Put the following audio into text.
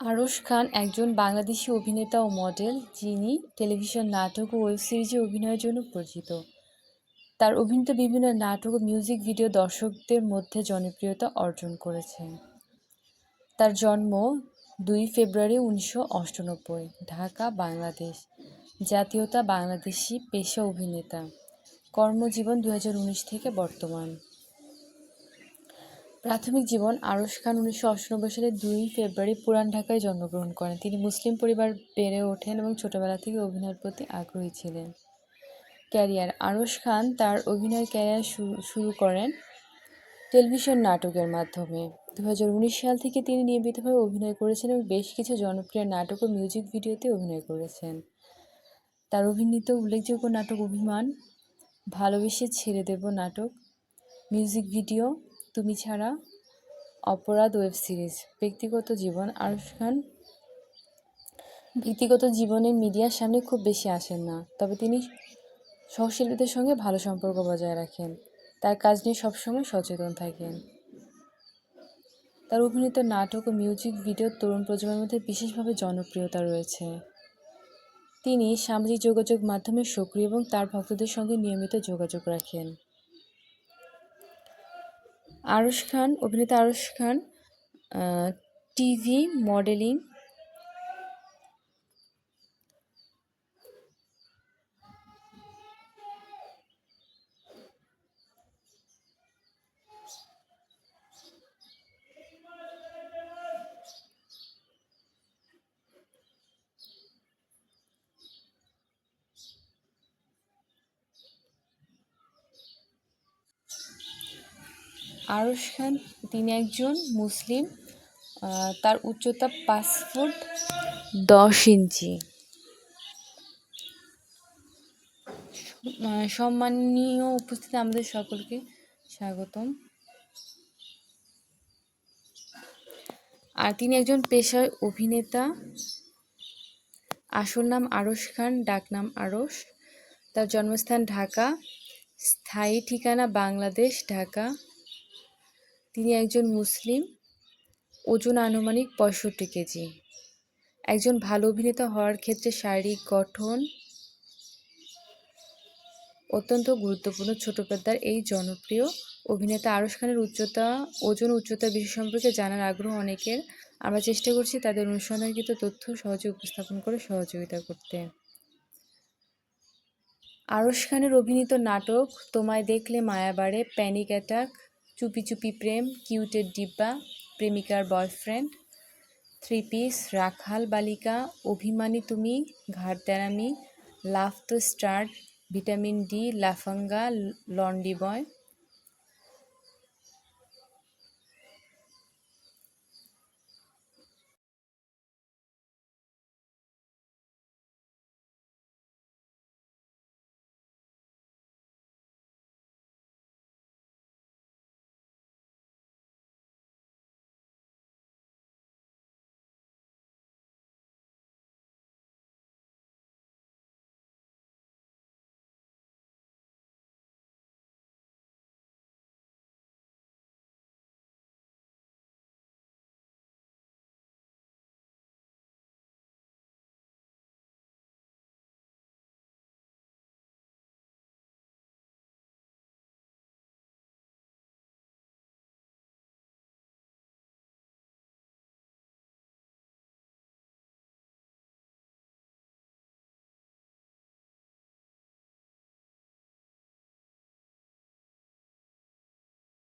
আরশ খান একজন বাংলাদেশি অভিনেতা ও মডেল যিনি টেলিভিশন নাটক ও ওয়েব সিরিজে অভিনয়ের জন্য পরিচিত। তার অভিনীত বিভিন্ন নাটক ও মিউজিক ভিডিও দর্শকদের মধ্যে জনপ্রিয়তা অর্জন করেছে তার জন্ম দুই ফেব্রুয়ারি উনিশশো অষ্টানব্বই, ঢাকা, বাংলাদেশ। জাতীয়তা বাংলাদেশি পেশা অভিনেতা। কর্মজীবন দু হাজার উনিশ থেকে বর্তমান। প্রাথমিক জীবন আরশ খান উনিশশো অষ্টানব্বই সালের দুই ফেব্রুয়ারি পুরান ঢাকায় জন্মগ্রহণ করেন। তিনি মুসলিম পরিবার বেড়ে ওঠেন এবং ছোটবেলা থেকে অভিনয়ের প্রতি আগ্রহী ছিলেন। ক্যারিয়ার, আরশ খান তার অভিনয় ক্যারিয়ার শুরু করেন টেলিভিশন নাটকের মাধ্যমে। দু হাজার উনিশ সাল থেকে তিনি নিয়মিতভাবে অভিনয় করেছেন এবং বেশ কিছু জনপ্রিয় নাটক ও মিউজিক ভিডিওতে অভিনয় করেছেন। তার অভিনীত উল্লেখযোগ্য নাটক অভিমান, ভালোবেসে ছেড়ে দেব নাটক, মিউজিক ভিডিও তুমি ছাড়া অপরাধ ওয়েব সিরিজ, ব্যক্তিগত জীবন আরশ খান ব্যক্তিগত জীবনে মিডিয়ার সামনে খুব বেশি আসেন না, তবে তিনি সহশিল্পীদের সঙ্গে ভালো সম্পর্ক বজায় রাখেন। তার কাজ নিয়ে সবসময় সচেতন থাকেন। তার অভিনীত নাটক ও মিউজিক ভিডিও তরুণ প্রজন্মের মধ্যে বিশেষভাবে জনপ্রিয়তা রয়েছে। তিনি সামাজিক যোগাযোগ মাধ্যমে সক্রিয় এবং তার ভক্তদের সঙ্গে নিয়মিত যোগাযোগ রাখেন। আরশ খান অভিনেতা আরশ খান টিভি মডেলিং আরশ খান, তিনি একজন মুসলিম তার উচ্চতা পাঁচ ফুট দশ ইঞ্চি। সম্মানীয় উপস্থিতি আমাদের সকলকে স্বাগতম। আর তিনি একজন পেশায় অভিনেতা। আসল নাম আরশ খান ডাকনাম আরশ। তার জন্মস্থান ঢাকা, স্থায়ী ঠিকানা বাংলাদেশ, ঢাকা। তিনি একজন মুসলিম, ওজন আনুমানিক পঁয়ষট্টি কেজি। একজন ভালো অভিনেতা হওয়ার ক্ষেত্রে শারীরিক গঠন অত্যন্ত গুরুত্বপূর্ণ। ছোট পর্দার এই জনপ্রিয় অভিনেতা আরশ খানের উচ্চতা, ওজন উচ্চতা বিষয় সম্পর্কে জানার আগ্রহ অনেকের। আমরা চেষ্টা করছি তাদের অনুসন্ধানকৃত তথ্য সহজে উপস্থাপন করে সহযোগিতা করতে। আরশ খানের অভিনীত নাটক, তোমায় দেখলে মায়া বাড়ে প্যানিক অ্যাটাক চুপি চুপি প্রেম, কিউটের ডিব্বা, প্রেমিকার বয়ফ্রেন্ড থ্রি পিস রাখাল বালিকা, অভিমানী তুমি ঘাট তেরামি লাভ তো স্টার্ট, ভিটামিন ডি, লাফাঙ্গা, লন্ডি বয়।